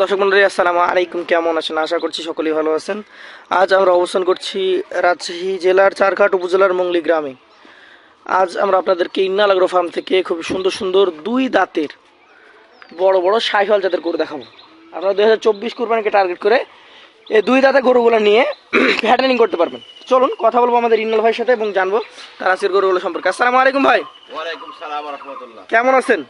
দর্শক মন্ডলী আসসালামু আলাইকুম। কেমন আছেন? আশা করছি সকলেই ভালো আছেন। আজ আমরা অবস্থান করছি রাজশাহী জেলার চারঘাট উপজেলার মংলি গ্রামে। আজ আমরা আপনাদেরকে ইন্নালাগ্রো ফার্ম থেকে খুব সুন্দর সুন্দর দুই দাঁতের বড় বড় সাইহল জাতের গরু দেখাবো। আপনারা দুই হাজার চব্বিশ কোরবানিকে টার্গেট করে এই দুই দাঁতের গরুগুলো নিয়ে ফ্যাটেনিং করতে পারবেন। চলুন কথা বলব আমাদের ইন্নাল ভাইয়ের সাথে এবং জানব তার আজকের গরুগুলো সম্পর্কে। আসসালামু আলাইকুম ভাই। ওয়ালাইকুম সালাম রহমতুল্লাহ। কেমন আছেন?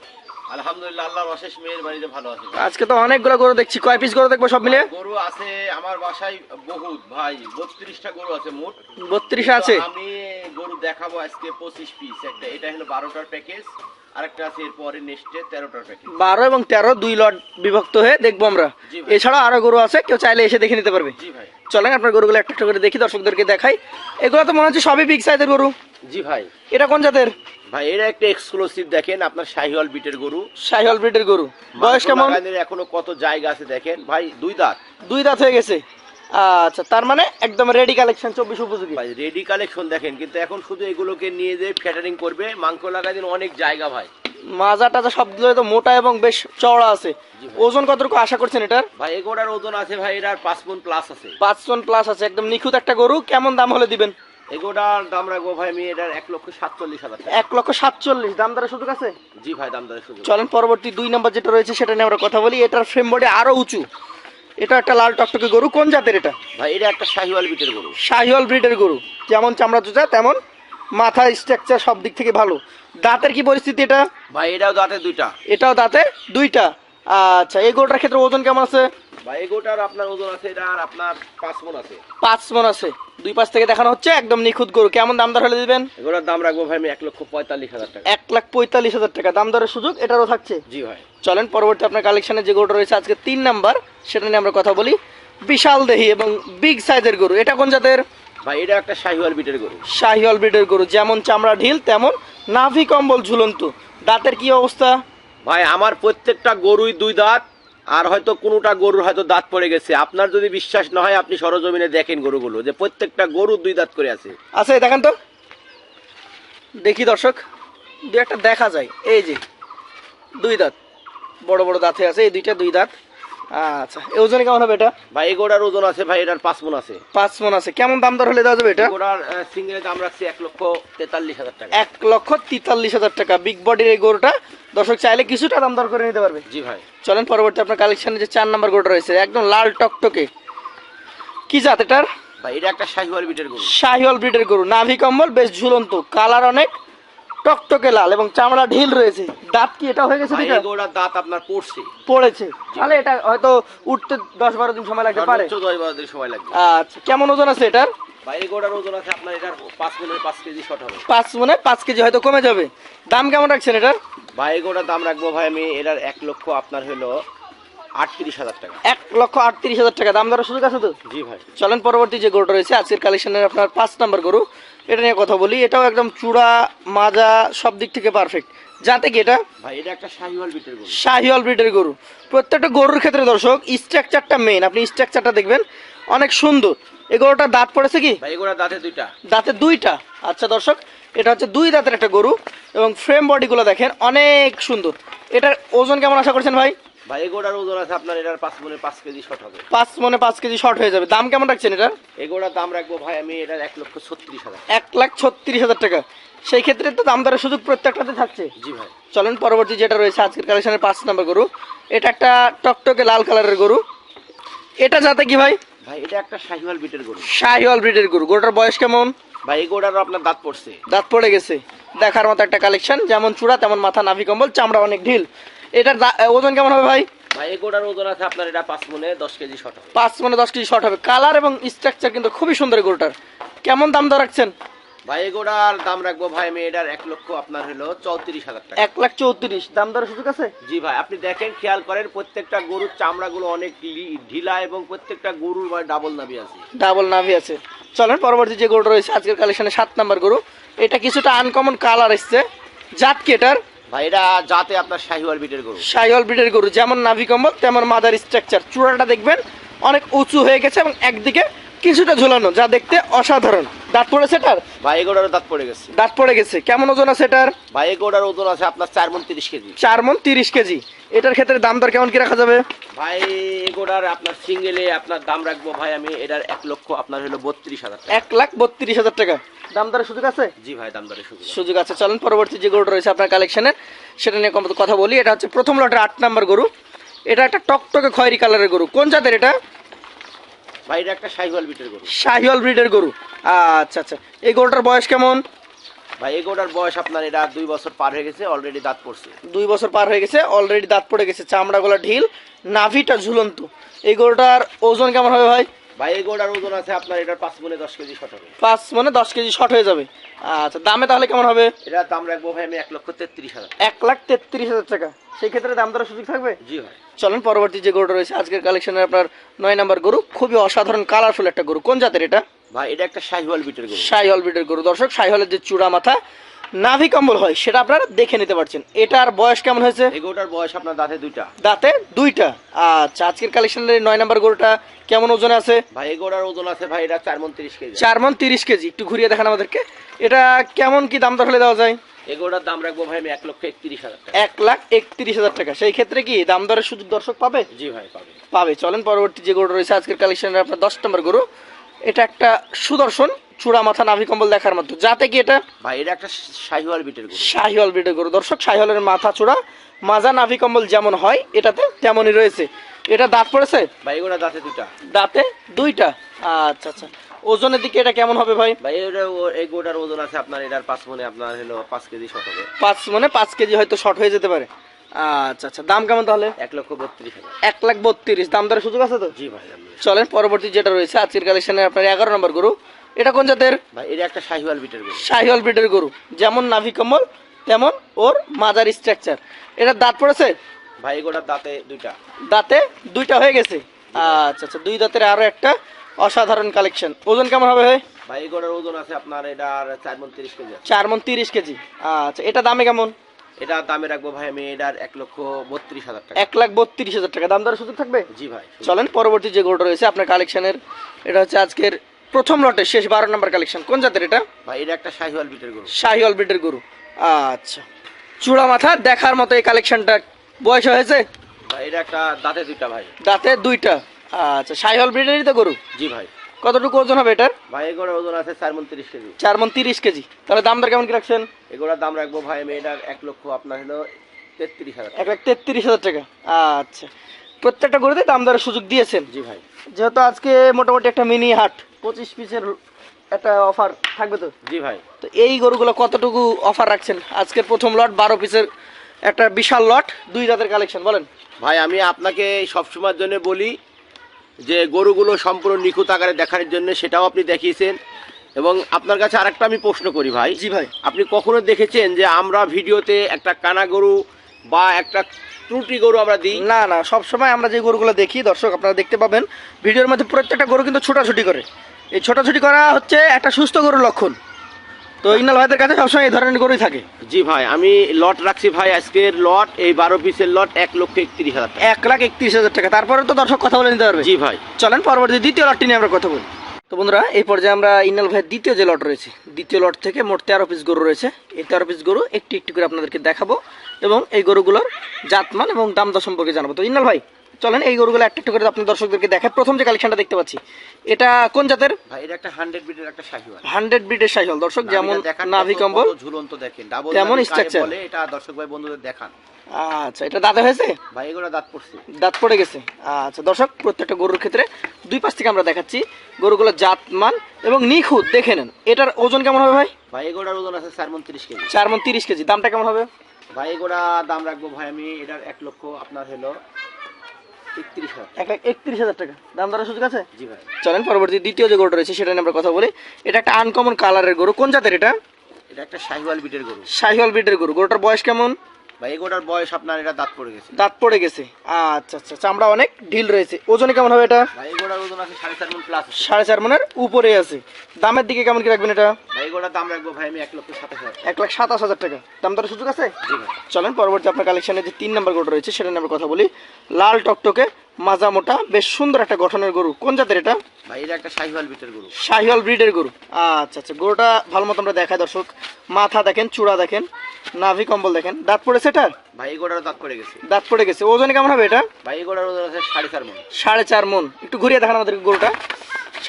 আলহামদুলিল্লাহ আল্লাহর অশেষ মেয়ের বাড়িতে ভালো আছি। আজকে তো অনেকগুলো গরু দেখছি। কয় পিস গরু দেখব সব মিলিয়ে? গরু আছে আমার বাসায় বহুত ভাই বত্রিশটা গরু আছে মোট। বত্রিশ আছে? আমি গরু দেখাবো আজকে পঁচিশ পিস একটা। এটা হলো বারোটার প্যাকেজ আরেকটা আছে এরপরে নেক্সটে তেরোটার প্যাকেজ বারো এবং তেরো দুই লট বিভক্ত হয়ে দেখব আমরা। এছাড়া আরও গরু আছে কেউ চাইলে এসে দেখে নিতে পারবে। জি ভাই। চলেন আপনার গরুগুলো একটা একটা করে দেখি দর্শকদেরকে দেখাই। এগুলো তো মনে হচ্ছে সবই বিগ সাইজের গরু। জি ভাই। এটা কোন জাতের? ভাই এটা একটা এক্সক্লুসিভ দেখেন আপনার শাহিওয়াল বিটের গরু। শাহিওয়াল ব্রিডের গরু। বয়স কেমন? এখনও কত জায়গা আছে দেখেন। ভাই দুই দাঁত। দুই দাঁত হয়ে গেছে। আচ্ছা তার মানে একদম রেডি কালেকশন চব্বিশ উপযোগী। ভাই রেডি কালেকশন দেখেন কিন্তু এখন শুধু এগুলোকে নিয়ে যে ফ্যাটারিং করবে মাংস লাগা দিন অনেক জায়গা ভাই। মাজা টাজা সবগুলো তো মোটা এবং বেশ চওড়া আছে। ওজন কতটুকু আশা করছেন এটার? ভাই এগোটার ওজন আছে ভাই এটার পাঁচ মন প্লাস আছে। পাঁচ টন প্লাস আছে একদম নিখুঁত একটা গরু। কেমন দাম হলে দিবেন? এগোটার দাম রাখব ভাই আমি এটার এক লক্ষ সাতচল্লিশ হাজার এক লক্ষ সাতচল্লিশ দাম দরের সুযোগ আছে? জি ভাই দাম দরের সুযোগ চলেন পরবর্তী দুই নম্বর যেটা রয়েছে সেটা নিয়ে আমরা কথা বলি। এটার ফ্রেম বডি আরও উঁচু। এটা একটা লাল টকটকে গরু কোন জাতের এটা? ভাই এটা একটা শাহিওয়াল বিটের গরু। শাহিওয়াল ব্রিডের গরু। যেমন চামড়া তেমন মাথা স্ট্রাকচার সব দিক থেকে ভালো। দাঁতের কি পরিস্থিতি এটা? ভাই এটাও দাঁতে দুইটা। এটাও দাঁতে দুইটা। আচ্ছা এই গরুটার ক্ষেত্রে ওজন কেমন আছে? ভাই এগোটার আপনার ওজন আছে এটা আর আপনার পাঁচ মন আছে। পাঁচ মন আছে। দুই পাশ থেকে দেখানো হচ্ছে একদম নিখুঁত গরু। কেমন দাম দর হলে দিবেন? দাম রাখব ভাই আমি এক লক্ষ পঁয়তাল্লিশ হাজার টাকা। এক লাখ পঁয়তাল্লিশ হাজার টাকা। দাম দরের সুযোগ এটারও থাকছে। জি ভাই। চলেন পরবর্তী আপনার কালেকশনে যে গরুটা রয়েছে আজকে তিন নাম্বার সেটা নিয়ে আমরা কথা বলি। বিশাল দেহি এবং বিগ সাইজের গরু। এটা কোন জাতের? ভাই এটা একটা শাহিওয়াল বিটের গরু। শাহিওয়াল ব্রিডের গরু। যেমন চামড়া ঢিল তেমন নাভি কম্বল ঝুলন্ত। দাঁতের কি অবস্থা? ভাই আমার প্রত্যেকটা গরুই দুই দাঁত আর হয়তো কোনোটা গরুর হয়তো দাঁত পড়ে গেছে। আপনার যদি বিশ্বাস না হয়, আপনি সরজমিনে দেখেন গরুগুলো, যে প্রত্যেকটা গরু দুই দাঁত করে আছে। আছে দেখেন তো। দেখি দর্শক দু একটা দেখা যায়। এই যে, দুই দাঁত, বড় বড় দাঁতে আছে, এই দুইটা দুই দাঁত। আচ্ছা এই ওজনে কেমন হবে এটা? ভাই এগোটার ওজন আছে ভাই এটার পাঁচ মন আছে। পাঁচ মন আছে। কেমন দাম দর হলে দেওয়া যাবে এটা? এগোটার সিঙ্গেলের দাম রাখছি এক লক্ষ তেতাল্লিশ হাজার টাকা। এক লক্ষ তেতাল্লিশ হাজার টাকা। বিগ বডির এই গরুটা দর্শক চাইলে কিছুটা দাম দর করে নিতে পারবে। জি ভাই। চলেন পরবর্তী আপনার কালেকশনে যে চার নাম্বার গরুটা রয়েছে একদম লাল টকটকে। কি জাত এটার? ভাই এটা একটা শাহিওয়াল বিটের গরু। শাহিওয়াল ব্রিডের গরু। নাভি কম্বল বেশ ঝুলন্ত। কালার অনেক টকটকে লাল এবং চামড়া ঢিল রয়েছে। দাঁত কি এটা হয়ে গেছে দাঁত আপনার পড়ছে। পড়েছে। তাহলে এটা হয়তো উঠতে দশ বারো দিন সময় লাগতে পারে। সর্বোচ্চ দশ বারো দিন সময় লাগবে। আচ্ছা কেমন ওজন আছে এটার? ওজন আছে আপনার এটার পাঁচ পাঁচ কেজি শর্ট হবে। পাঁচ মনে পাঁচ কেজি হয়তো কমে যাবে। দাম কেমন রাখছেন এটার? দাম রাখব ভাই আমি এটার এক লক্ষ আপনার হলো আটত্রিশ হাজার টাকা। এক লক্ষ আটত্রিশ হাজার টাকা। দাম দরের সুযোগ আছে তো? জি ভাই। চলেন পরবর্তী যে গরুটা রয়েছে আজকের কালেকশনের আপনার পাঁচ নাম্বার গরু। এটা নিয়ে কথা বলি এটাও একদম চূড়া মাজা সব দিক থেকে পারফেক্ট যাতে কি এটা? ভাই এটা একটা শাহিওয়াল বিটের গরু। শাহিওয়াল ব্রিডের গরু। প্রত্যেকটা গরুর ক্ষেত্রে দর্শক স্ট্রাকচারটা মেন আপনি স্ট্রাকচারটা দেখবেন অনেক সুন্দর। এই গরুটার দাঁত পড়েছে কি? ভাই এগোটার দাঁতে দুইটা। দাঁতে দুইটা। আচ্ছা দর্শক এটা হচ্ছে দুই দাঁতের একটা গরু এবং ফ্রেম বডিগুলো দেখেন অনেক সুন্দর। এটার ওজন কেমন আশা করছেন ভাই? ভাই ওজন আছে আপনার এটার পাঁচ মনের পাঁচ কেজি শর্ট হবে। পাঁচ মনে পাঁচ কেজি শর্ট হয়ে যাবে। দাম কেমন রাখছেন দাম রাখব ভাই আমি এটার এক লক্ষ ছত্রিশ হাজার। এক লাখ ছত্রিশ হাজার টাকা। সেই ক্ষেত্রে তো দাম দরের সুযোগ প্রত্যেকটাতে থাকছে। জি ভাই। চলেন পরবর্তী যেটা রয়েছে আজকের কালেকশনের পাঁচ নম্বর গরু। এটা একটা টকটকে লাল কালারের গরু। এটা যাতে কি ভাই? ভাই এটা একটা শাহিওয়াল বিটের গরু। শাহিওয়াল ব্রিডের গরু। গরুটার বয়স কেমন? ভাই আপনার দাঁত পড়ছে। দাঁত পড়ে গেছে। দেখার মতো একটা কালেকশন যেমন চূড়া তেমন মাথা নাভি কম্বল চামড়া অনেক ঢিল। এটার ওজন কেমন হবে ভাই? ভাই এগোটার ওজন আছে আপনার এটা পাঁচ মনে দশ কেজি শর্ট হবে। পাঁচ মানে দশ কেজি শর্ট হবে। কালার এবং স্ট্রাকচার কিন্তু খুবই সুন্দর এই গরুটার কেমন দাম দর রাখছেন? ভাই এগোটার দাম রাখব ভাই আমি এটার এক লক্ষ আপনার হলো চৌত্রিশ হাজার টাকা। এক লাখ চৌত্রিশ। দাম দরের সুযোগ আছে? জি ভাই আপনি দেখেন খেয়াল করেন প্রত্যেকটা গরুর চামড়াগুলো অনেক ঢিলা এবং প্রত্যেকটা গরুর ডাবল নাবি আছে। ডাবল নাভি আছে। চলেন পরবর্তী যে গরুটা রয়েছে আজকের কালেকশনে সাত নাম্বার গরু। এটা কিছুটা আনকমন কালার এসছে। জাত কি এটার? যাতে আপনার বিটের গরু। শাহিওয়াল বিটের গরু, যেমন নাভি কম্বল, তেমন মাদার স্ট্রাকচার। চূড়াটা দেখবেন, অনেক উঁচু হয়ে গেছে এবং একদিকে কিছুটা ঝুলানো যা দেখতে অসাধারণ। দাঁত পড়েছে এটার? ভাই দাঁত পড়ে গেছে। দাঁত পড়ে গেছে। কেমন ওজন আছে এটার? ভাই এগোটার ওজন আছে আপনার চার মন তিরিশ কেজি। চার মন তিরিশ কেজি। এটার ক্ষেত্রে দাম দর কেমন কি রাখা যাবে? ভাই এগোটার আপনার সিঙ্গেলে আপনার দাম রাখব ভাই আমি এটার এক লক্ষ আপনার হলো বত্রিশ হাজার এক লাখ বত্রিশ হাজার টাকা। দাম দরের সুযোগ আছে? জি ভাই দাম শুধু সুযোগ আছে। চলেন পরবর্তী যে গরুটা রয়েছে আপনার কালেকশনের সেটা নিয়ে কথা বলি। এটা হচ্ছে প্রথম লটের আট নাম্বার গরু। এটা একটা টকটকে খয়েরি কালারের গরু। কোন জাতের এটা? ভাই এটা একটা সাইওয়াল বিটের গরু। শাহিওয়াল ব্রিডের গরু। আচ্ছা আচ্ছা। এই গরুটার বয়স কেমন? ভাই এগোটার বয়স আপনার এটা দুই বছর পার হয়ে গেছে অলরেডি দাঁত পড়ছে। দুই বছর পার হয়ে গেছে অলরেডি দাঁত পড়ে গেছে চামড়াগুলো ঢিল নাভিটা ঝুলন্ত। এই গরুটার ওজন কেমন হবে ভাই? ভাই এগোটার ওজন আছে আপনার এটার পাঁচ মনে দশ কেজি শট হবে। পাঁচ মানে দশ কেজি শর্ট হয়ে যাবে। আচ্ছা দামে তাহলে কেমন হবে? এটার দাম রাখব ভাই আমি এক লক্ষ তেত্রিশ হাজার। এক লাখ তেত্রিশ হাজার টাকা। সেই ক্ষেত্রে দাম দরের সুযোগ থাকবে? জি ভাই। চলেন পরবর্তী যে গরুটা রয়েছে আজকের কালেকশনের আপনার নয় নাম্বার গরু খুবই অসাধারণ কালারফুল একটা গরু। কোন জাতের এটা? ভাই এটা একটা শাহিওয়াল বিটের গরু। শাহিওয়াল বিটের গরু। দর্শক শাহিওয়ালের যে চূড়া মাথা নাভি কম্বল হয় সেটা আপনারা দেখে নিতে পারছেন। এটার বয়স কেমন হয়েছে? এগোটার বয়স আপনার দাঁতে দুইটা। দাঁতে দুইটা। আচ্ছা আজকের কালেকশনের নয় নাম্বার গরুটা কেমন ওজন আছে? ভাই এগোটার ওজন আছে ভাই এটা চার মন তিরিশ কেজি। চার মন তিরিশ কেজি। একটু ঘুরিয়ে দেখান আমাদেরকে। এটা কেমন কি দাম দর হলে দেওয়া যায়? এগোটার দাম রাখব ভাই আমি এক লক্ষ একত্রিশ হাজার টাকা। এক লাখ একত্রিশ হাজার টাকা। সেই ক্ষেত্রে কি দাম দরের সুযোগ দর্শক পাবে? জি ভাই পাবে। পাবে। চলেন পরবর্তী যে গরু রয়েছে আজকের কালেকশনের আপনার দশ নম্বর গরু। এটা একটা সুদর্শন চূড়া মাথা নাভি কম্বল দেখার মতো। যাতে কি এটা? ভাই এটা একটা শাহিওয়াল বিটের গরু। শাহিওয়াল ব্রিডের গরু। দর্শক শাহিওয়ালের মাথা চূড়া মাজা নাভি কম্বল যেমন হয় এটাতে তেমনই রয়েছে। এটা দাঁত পড়েছে? ভাই এগোটা দাঁতে দুটা দাঁতে দুইটা। আচ্ছা আচ্ছা। ওজনের দিকে এটা কেমন হবে ভাই? ভাই এটা গোটার ওজন আছে আপনার এটার পাঁচ মনে আপনার হলো পাঁচ কেজি শট হবে। পাঁচ মানে পাঁচ কেজি হয়তো শর্ট হয়ে যেতে পারে। আচ্ছা আচ্ছা দাম কেমন তাহলে? এক লক্ষ বত্রিশ হাজার। এক লাখ বত্রিশ দাম দরের সুযোগ আছে তো? জি ভাই চলেন পরবর্তী যেটা রয়েছে আজকের কালেকশনের আপনার এগারো নম্বর গরু। এটা কোন জাতের? ভাই এটা একটা শাহিওয়াল বিটের গরু। শাহিওয়াল ব্রিডের গরু। যেমন নাভি কম্বল তেমন ওর মাজার স্ট্রাকচার এটা দাঁত পড়েছে? ভাই এগোটার দাঁতে দুইটা। দাঁতে দুইটা হয়ে গেছে। আচ্ছা আচ্ছা দুই দাঁতের আরও একটা। অসাধারণ কালেকশন ওজন কেমন হবে ভাই? ভাই এগোটার ওজন আছে আপনার এটার চার মন তিরিশ কেজি। চার মন তিরিশ কেজি। আচ্ছা এটা দামে কেমন? এটা দামে রাখব ভাই আমি এটার এক লক্ষ বত্রিশ হাজার টাকা। এক লাখ বত্রিশ হাজার টাকা। দাম দরের সুযোগ থাকবে? জি ভাই চলেন পরবর্তী যে গরুটা রয়েছে আপনার কালেকশনের এটা হচ্ছে আজকের প্রথম লটের শেষ বারো নম্বর কালেকশন কোন জাতের এটা? ভাই এটা একটা শাহিওয়াল বিটের গরু। শাহিওয়াল ব্রিডের গরু। আচ্ছা চূড়া মাথা দেখার মতো এই কালেকশনটা বয়স হয়েছে? ভাই এটা একটা দাঁতে দুইটা ভাই। দাঁতে দুইটা। আচ্ছা শাহিওয়াল ব্রিডেরই তো গরু? জি ভাই। কতটুকু ওজন হবে এটার? ভাই এগোটার ওজন আছে চার মন তিরিশ কেজি। চার মন তিরিশ কেজি। তাহলে দাম দর কেমন কি রাখছেন? এগোটার দাম রাখব ভাই আমি এটার এক লক্ষ আপনার হলো তেত্রিশ হাজার এক লাখ তেত্রিশ হাজার টাকা। আচ্ছা। প্রত্যেকটা গরুতে দাম দরের সুযোগ দিয়েছেন? জি ভাই। যেহেতু আজকে মোটামুটি একটা মিনি হাট পঁচিশ পিসের একটা অফার থাকবে তো? জি ভাই। তো এই গরুগুলো কতটুকু অফার রাখছেন? আজকের প্রথম লট বারো পিসের একটা বিশাল লট দুই জাতের কালেকশন বলেন। ভাই আমি আপনাকে সবসময়ের জন্য বলি যে গরুগুলো সম্পূর্ণ নিখুঁত আকারে দেখার জন্য সেটাও আপনি দেখিয়েছেন। এবং আপনার কাছে আরেকটা আমি প্রশ্ন করি ভাই। জি ভাই। আপনি কখনো দেখেছেন যে আমরা ভিডিওতে একটা কানা গরু বা একটা ত্রুটি গরু আমরা দিই? না না সবসময় আমরা যে গরুগুলো দেখি দর্শক আপনারা দেখতে পাবেন ভিডিওর মধ্যে প্রত্যেকটা গরু কিন্তু ছোটাছুটি করে। এই ছোটাছুটি করা হচ্ছে একটা সুস্থ গরুর লক্ষণ। তো ইনাল ভাইদের কাছে সবসময় এই ধরনের গরুই থাকে? জি ভাই আমি লট রাখছি ভাই আজকের লট এই বারো পিসের লট এক লক্ষ একত্রিশ হাজার টাকা। এক লাখ একত্রিশ হাজার টাকা। তারপরে তো দর্শক কথা বলে নিতে পারবে। জি ভাই। চলেন পরবর্তী দ্বিতীয় লটটি নিয়ে আমরা কথা বলি। তো বন্ধুরা এই পর্যায়ে আমরা ইনাল ভাইয়ের দ্বিতীয় যে লট রয়েছে দ্বিতীয় লট থেকে মোট তেরো পিস গরু রয়েছে। এই তেরো পিস গরু একটি একটি করে আপনাদেরকে দেখাবো এবং এই গরুগুলোর জাতমান এবং দাম দর সম্পর্কে জানাব। তো ইনাল ভাই চলেন এই গরুগুলো একটা একটা করে আপনার দর্শকদেরকে দেখায় প্রথম যে কালেকশনটা দেখতে পাচ্ছি এটা কোন জাতের? ভাই এটা একটা হান্ড্রেড বিটের একটা শাহিওয়াল। হান্ড্রেড ব্রিডের সাইকেল দর্শক যেমন নাভি কম্বল ঝুলন্ত দেখেন। ডাবল তেমন structure। বলে এটা দর্শক ভাই বন্ধুদের দেখান। আচ্ছা এটা দাঁতে হয়েছে? ভাই এগুলো দাঁত পড়ছে। দাঁত পড়ে গেছে। আচ্ছা দর্শক প্রত্যেকটা গরুর ক্ষেত্রে দুই পাশ থেকে আমরা দেখাচ্ছি। গরুগুলোর জাত মান এবং নিখুঁত দেখে নেন। এটার ওজন কেমন হবে ভাই? ভাই এগুলোর ওজন আছে চার মন তিরিশ কেজি। চার মন তিরিশ কেজি। দামটা কেমন হবে? ভাই এগুলা দাম রাখব ভাই আমি এটার এক লক্ষ আপনার হলো এক লাখ একত্রিশ হাজার টাকা। দাম দরের সুযোগ আছে? জি ভাই। চলেন পরবর্তী দ্বিতীয় যে গরুটা রয়েছে সেটা নিয়ে আমরা কথা বলি। এটা একটা আনকমন কালারের গরু। কোন জাতের এটা? এটা একটা শাহিওয়াল বিটের গরু। শাহিওয়াল ব্রিডের গরু। গরুটার বয়স কেমন? ভাই এগুলোর বয়স আপনার এটা দাঁত পড়ে গেছে। দাঁত পড়ে গেছে। আচ্ছা আচ্ছা চামড়া অনেক ঢিল রয়েছে। ওজনে কেমন হবে এটা? ভাই ওজন আছে সাড়ে চার মন প্লাস সাড়ে চার মনের উপরে আছে। দামের দিকে কেমন কি রাখবেন এটা? ভাই দাম রাখব ভাই আমি এক লক্ষ সাতাশ হাজার। এক লাখ সাতাশ হাজার টাকা। দাম সুযোগ আছে? চলেন পরবর্তী আপনার কালেকশনে যে তিন নম্বর গরুটা রয়েছে সেটা নিয়ে আমরা কথা বলি। লাল টকটকে মাজা মোটা বেশ সুন্দর একটা গঠনের গরু। কোন জাতের এটা? ভাই এটা একটা শাহিওয়াল ব্রিডের গরু। শাহিওয়াল ব্রিডের গরু। আচ্ছা আচ্ছা গরুটা ভালো মতো আমরা দেখাই দর্শক। মাথা দেখেন চূড়া দেখেন নাভি কম্বল দেখেন। দাঁত পড়েছে এটা ভাই এই গোড়ার দাঁত পড়ে গেছে। দাঁত পড়ে গেছে। ওজনে কেমন হবে এটা? ভাই এই গোড়ার ওজন আছে সাড়ে চার মন। সাড়ে চার মন। একটু ঘুরিয়ে দেখান আমাদের গরুটা।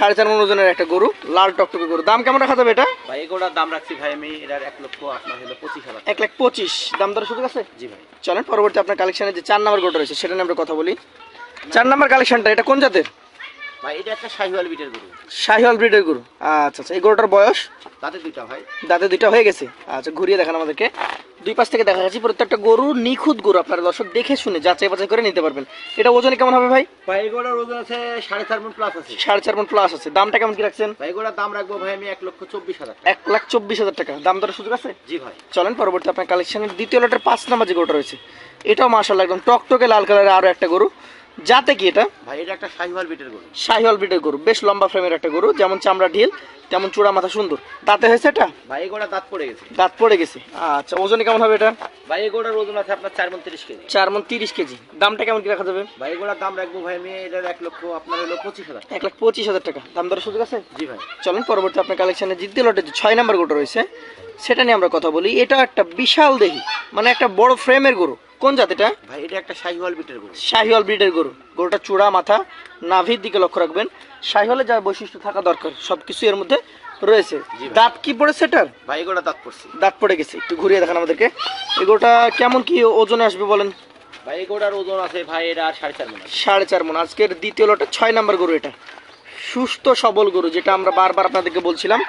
সাড়ে চার মন ওজনের একটা গরু লাল টকটকে গরু। দাম কেমন রাখা যাবে এটা? ভাই এই দাম রাখছি ভাই আমি এটার এক লক্ষ আপনার হলো পঁচিশ হাজার এক লাখ পঁচিশ। দাম দর সুযোগ আছে? জি ভাই। চলেন পরবর্তী আপনার কালেকশানে যে চার নাম্বার গরুটা রয়েছে সেটা নিয়ে আমরা কথা বলি। চার নাম্বার কালেকশনটা এটা কোন জাতের? ভাই এটা একটা শাহিওয়াল বিটের গরু। শাহিওয়াল ব্রিডের গরু? আচ্ছা আচ্ছা এই গরুটার বয়স? দুইটা ভাই। দাঁতে দুইটা হয়ে গেছে? আচ্ছা ঘুরিয়ে দেখান আমাদেরকে। দুই পাশ থেকে দেখা যাচ্ছে প্রত্যেকটা গরু নিখুঁত গরু আপনারা দর্শক দেখে শুনে যাচাই বাছাই করে নিতে পারবেন। এটা ওজনে কেমন হবে ভাই? ভাই ওজন আছে সাড়ে চার মন প্লাস আছে। সাড়ে চার মন প্লাস আছে। দামটা কেমন কি রাখছেন? ভাই দাম রাখব ভাই আমি এক লক্ষ চব্বিশ হাজার এক লাখ চব্বিশ হাজার টাকা। দাম দরের সুযোগ আছে? জি ভাই। চলেন পরবর্তী আপনার কালেকশনের দ্বিতীয় লটের পাঁচ নাম্বার যে গরুটা রয়েছে এটাও মার্শাল্লাহ একদম টকটকে লাল কালারের আরও একটা গরু। যাতে কি এটা? ভাই এটা একটা শাহিওয়াল বিটের গরু। শাহিওয়াল বিটের গরু বেশ লম্বা ফ্রেমের একটা গরু যেমন চামড়া ঢিল। তেমন চূড়া মাথা সুন্দর। দাঁতে হয়েছে এটা? ভাই গোড়া দাঁত পড়ে গেছে। দাঁত পড়ে গেছে। আচ্ছা ওজনে কেমন হবে এটা? ভাই গোড়ার ওজন আছে আপনার চার মন তিরিশ কেজি। চার মন তিরিশ কেজি। দামটা কেমন কি রাখা যাবে? ভাই গোড়ার দাম রাখব ভাই আমি এটার এক লক্ষ আপনার হলো পঁচিশ হাজার। এক লাখ পঁচিশ হাজার টাকা। দাম দরের সুযোগ আছে? জি ভাই। চলেন পরবর্তী আপনার কালেকশনে দ্বিতীয় লটে যে ছয় নাম্বার গোটা রয়েছে সেটা নিয়ে আমরা কথা বলি। এটা একটা বিশাল দেহি মানে একটা বড় ফ্রেমের গরু। কোন জাতিটা ভাই এটা একটা শাহিওয়াল বিটের গরু। শাহিওয়াল ব্রিডের গরু। গরুটা চূড়া মাথা নাভির দিকে লক্ষ্য রাখবেন। সাই হলে যা বৈশিষ্ট্য থাকা দরকার সবকিছু এর মধ্যে রয়েছে। দাঁত কি পড়েছে এটার? ভাই এগোটা দাঁত পড়ছে। দাঁত পড়ে গেছে একটু ঘুরিয়ে দেখান আমাদেরকে। এই গরুটা কেমন কি ওজনে আসবে বলেন? ভাই এগোটার ওজন আছে ভাই এটা আর সাড়ে চার মন। সাড়ে চার মন। আজকের দ্বিতীয় লটে ছয় নাম্বার গরু এটা। সুস্থ সবল গরু যেটা আমরা বারবার আপনাদেরকে বলছিলাম।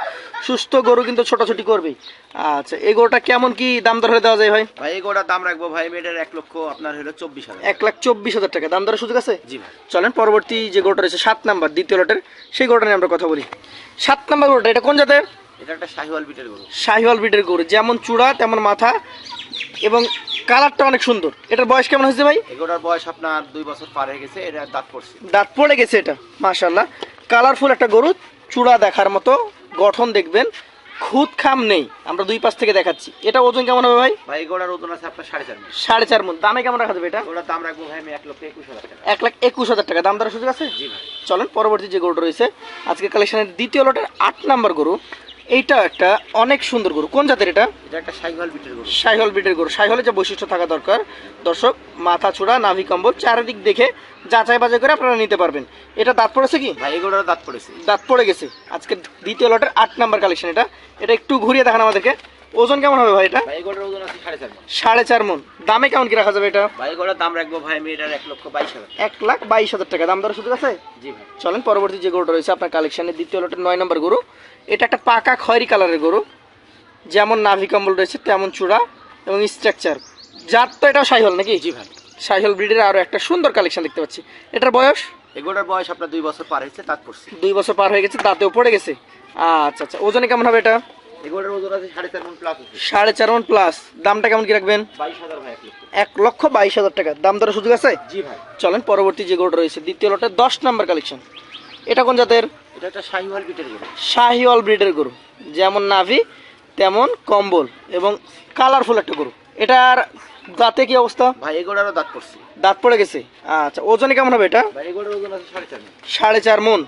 সুস্থ গরু কিন্তু ছোটাছুটি করবেই আচ্ছা এই গরুটা কেমন কি দাম দর হয়ে দেওয়া যায় ভাই? ভাই এই গোড়ার দাম রাখব ভাই আমি এটার এক লক্ষ আপনার হলো চব্বিশ হাজার এক লাখ চব্বিশ হাজার টাকা। দাম দরের সুযোগ আছে? জি ভাই। চলেন পরবর্তী যে গরুটা রয়েছে সাত নাম্বার দ্বিতীয় লটের সেই গরুটা নিয়ে আমরা কথা বলি। সাত নাম্বার গরুটা এটা কোন জাতের? এটা একটা শাহিওয়াল বিটের গরু। শাহিওয়াল বিটের গরু যেমন চূড়া তেমন মাথা এবং কালারটা অনেক সুন্দর। এটার বয়স কেমন হয়েছে ভাই? এই গোড়ার বয়স আপনার দুই বছর পার হয়ে গেছে এটা দাঁত পড়ছে। দাঁত পড়ে গেছে এটা মাশাল্লাহ কালারফুল একটা গরু চূড়া দেখার মতো গঠন দেখবেন খুদ খাম নেই আমরা দুই পাশ থেকে দেখাচ্ছি। এটা ওজন কেমন হবে ভাই? ভাই গোড়ার ওজন আছে আপনার সাড়ে চার মন। সাড়ে চার মন। দামে কেমন রাখা যাবে এটা? গোড়ার দাম রাখব ভাই আমি এক লক্ষ একুশ হাজার টাকা। এক লাখ একুশ হাজার টাকা। দাম দরের সুযোগ আছে? জি ভাই। চলেন পরবর্তী যে গরুটা রয়েছে আজকে কালেকশনের দ্বিতীয় লটের আট নাম্বার গরু এইটা একটা অনেক সুন্দর গরু। কোন জাতের এটা? এটা একটা শাহিওয়াল বিটের গরু। সাইহল গরু। সাইহলে যে বৈশিষ্ট্য থাকা দরকার দর্শক মাথা ছোড়া নাভি কম্বল চারিদিক দেখে যাচাই বাছাই করে আপনারা নিতে পারবেন। এটা দাঁত পড়েছে কি? ভাই দাঁত পড়েছে। দাঁত পড়ে গেছে। আজকে দ্বিতীয় লটের আট নাম্বার কালেকশন এটা। এটা একটু ঘুরিয়ে দেখান আমাদেরকে। ওজন কেমন হবে ভাই এটা? সাড়ে চার মন। সাড়ে চার মন। দামে কেমন কি রাখা যাবে এটা? দাম রাখব ভাই আমি এটার এক লক্ষ বাইশ হাজার এক লাখ বাইশ হাজার টাকা। দাম দরের সুযোগ আছে? জি ভাই। চলেন পরবর্তী যে গরুটা রয়েছে আপনার কালেকশনের দ্বিতীয় লটের নয় নম্বর গরু। এটা একটা পাকা খয়েরি কালারের গরু। যেমন নাভি কম্বল রয়েছে তেমন চূড়া এবং স্ট্রাকচার জাত তো এটাও সাইহল নাকি? জি ভাই। সাইহল ব্রিডের আরও একটা সুন্দর কালেকশন দেখতে পাচ্ছি। এটার বয়স? এই গোড়ার বয়স আপনার দুই বছর পার হয়েছে দাঁত পড়ছে। দুই বছর পার হয়ে গেছে দাঁতেও পড়ে গেছে। আচ্ছা আচ্ছা ওজনে কেমন হবে এটা? এই ওজন আছে সাড়ে চার মন প্লাস সাড়ে চার মন প্লাস দামটা কেমন কি রাখবেন? বাইশ হাজার ভাই এক লক্ষ। বাইশ হাজার টাকা। দাম দরের সুযোগ আছে? জি ভাই। চলেন পরবর্তী যে গরুটা রয়েছে দ্বিতীয় লটের দশ নম্বর কালেকশন এটা কোন জাতের? এটা একটা শাহিওয়াল বিটের গরু। শাহিওয়াল ব্রিডের গরু। যেমন নাভি তেমন কম্বল এবং কালারফুল একটা গরু। এটার দাঁতে কি অবস্থা? ভাই এই দাঁত পড়ছে। দাঁত পড়ে গেছে? আচ্ছা ওজনে কেমন হবে এটা? ভাই এই ওজন আছে সাড়ে চার মন। সাড়ে চার মন।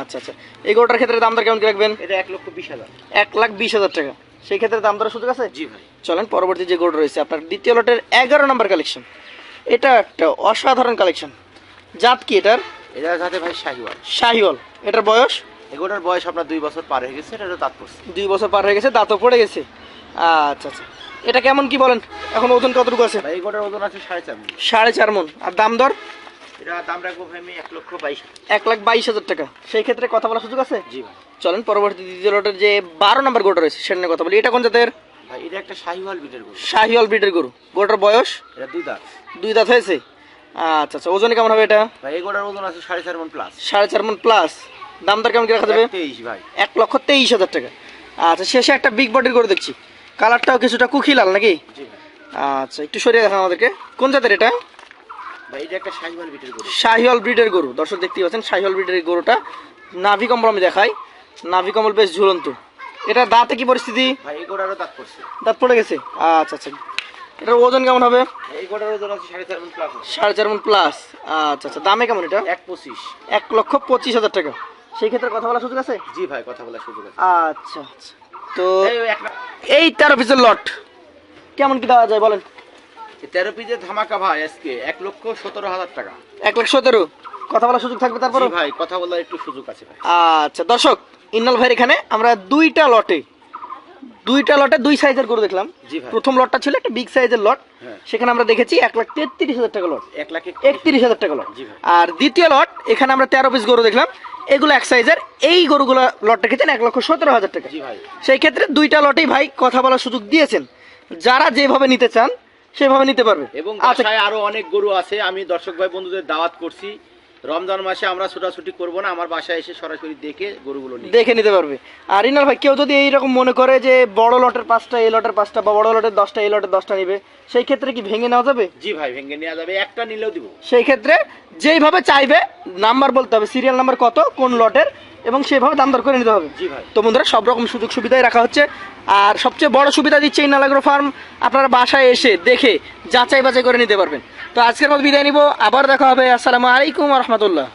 আচ্ছা আচ্ছা। এই গরুটার ক্ষেত্রে দাম দর কেমন কি রাখবেন? এটা এক লক্ষ বিশ হাজার। এক লাখ বিশ হাজার টাকা। সেই ক্ষেত্রে দাম দরের সুযোগ আছে? জি ভাই। চলেন পরবর্তী যে গরুটা রয়েছে আপনার দ্বিতীয় লটের এগারো নম্বর কালেকশন এটা একটা অসাধারণ কালেকশন জাত কি এটার? এটা যাতে ভাই শাহিওয়াল। শাহিওয়াল। এটার বয়স? এগোটার বয়স আপনার দুই বছর পার হয়ে গেছে এটা দাঁত পড়ছে। দুই বছর পার হয়ে গেছে দাঁতও পড়ে গেছে। আচ্ছা আচ্ছা। এটা কেমন কি বলেন? এখন ওজন কতটুকু আছে? ভাই এগোটার ওজন আছে সাড়ে চার মণ। সাড়ে চার মন। আর দাম দর? এটা দাম রাখব ভাই আমি এক লক্ষ বাইশ। এক লাখ বাইশ হাজার টাকা। সেই ক্ষেত্রে কথা বলার সুযোগ আছে? জি ভাই। চলেন পরবর্তী দ্বিতীয় লটের যে বারো নম্বর গোটা রয়েছে সেটা নিয়ে কথা বলি। এটা কোন জাতের? ভাই এটা একটা শাহিওয়াল বিটের গরু শাহিওয়াল ব্রিডের গরু। গোটার বয়স? এটা দুই দাঁত। দুই দাঁত হয়েছে? আচ্ছা আচ্ছা ওজনে কেমন হবে এটা? ভাই ওজন আছে সাড়ে চার মন প্লাস সাড়ে চার মন প্লাস দাম দর কেমন কি রাখা যাবে? তেইশ ভাই। এক লক্ষ তেইশ হাজার টাকা। আচ্ছা শেষে একটা বিগ বডির করে দেখছি। কালারটাও কিছুটা কুকি লাল নাকি? আচ্ছা একটু সরিয়ে দেখান আমাদেরকে। কোন জাতের এটা? ভাই এটা একটা শাহিওয়াল ব্রিডের গরু। দর্শক দেখতে পাচ্ছেন শাহিওয়াল ব্রিডের গরুটা। নাভি কম্বল আমি দেখাই। নাভি কম্বল বেশ ঝুলন্ত। এটা দাঁতে কি পরিস্থিতি? দাঁত পড়ে গেছে? আচ্ছা আচ্ছা। এটার ওজন কেমন হবে? এই গোটার ওজন আছে? সাড়ে চার মন প্লাস সাড়ে চার মন প্লাস আচ্ছা আচ্ছা। দামে কেমন এটা? এক পঁচিশ। এক লক্ষ পঁচিশ হাজার টাকা। সেই ক্ষেত্রে কথা বলার সুযোগ আছে? জি ভাই কথা বলার সুযোগ আছে। আচ্ছা আচ্ছা। তো এই তেরো পিসের লট কেমন কি দেওয়া যায় বলেন? তেরো পিজের ধামাকা ভাই আজকে এক লক্ষ সতেরো হাজার টাকা। এক লাখ সতেরো। কথা বলার সুযোগ থাকবে তারপর ভাই কথা বলার একটু সুযোগ আছে আচ্ছা দর্শক ইন্নাল ভাইয়ের এখানে আমরা দুইটা লটে দুইটা লটে দুই সাইজের গরু দেখলাম। প্রথম লটটা ছিল একটা বিগ সাইজের লট। হ্যাঁ। সেখানে আমরা দেখেছি এক লাখ তেত্রিশ হাজার টাকা লট। এক লাখ একত্রিশ হাজার টাকা লট। আর দ্বিতীয় লট এখানে আমরা তেরো পিস গরু দেখলাম। এগুলো এক সাইজের এই গরুগুলো লট রেখেছেন এক লক্ষ সতেরো হাজার টাকা। সেই ক্ষেত্রে দুইটা লটেই ভাই কথা বলার সুযোগ দিয়েছেন। যারা যেভাবে নিতে চান সেভাবে নিতে পারবে। এবং আচ্ছা। আরও অনেক গরু আছে। আমি দর্শক ভাই বন্ধুদের দাওয়াত করছি। রমজান মাসে আমরা ছোটাছুটি করব না আমার বাসায় এসে সরাসরি দেখে গরুগুলো দেখে নিতে পারবে। আর ইনার ভাই কেউ যদি এইরকম মনে করে যে বড় লটের পাঁচটা এই লটের পাঁচটা বা বড় লটের দশটা এই লটের দশটা নিবে সেই ক্ষেত্রে কি ভেঙে নেওয়া যাবে? জি ভাই ভেঙে নেওয়া যাবে একটা নিলেও দিব। সেই ক্ষেত্রে যেইভাবে চাইবে নাম্বার বলতে হবে সিরিয়াল নাম্বার কত কোন লটের এবং সেভাবে দাম দর করে নিতে হবে। জি ভাই। তো বন্ধুরা সব রকম সুযোগ সুবিধাই রাখা হচ্ছে। আর সবচেয়ে বড় সুবিধা দিচ্ছে এই নালাগ্রো ফার্ম আপনারা বাসায় এসে দেখে যাচাই বাছাই করে নিতে পারবেন। তো আজকের মতো বিদায় নিব আবার দেখা হবে। আসসালামু আলাইকুম রহমতুল্লাহ।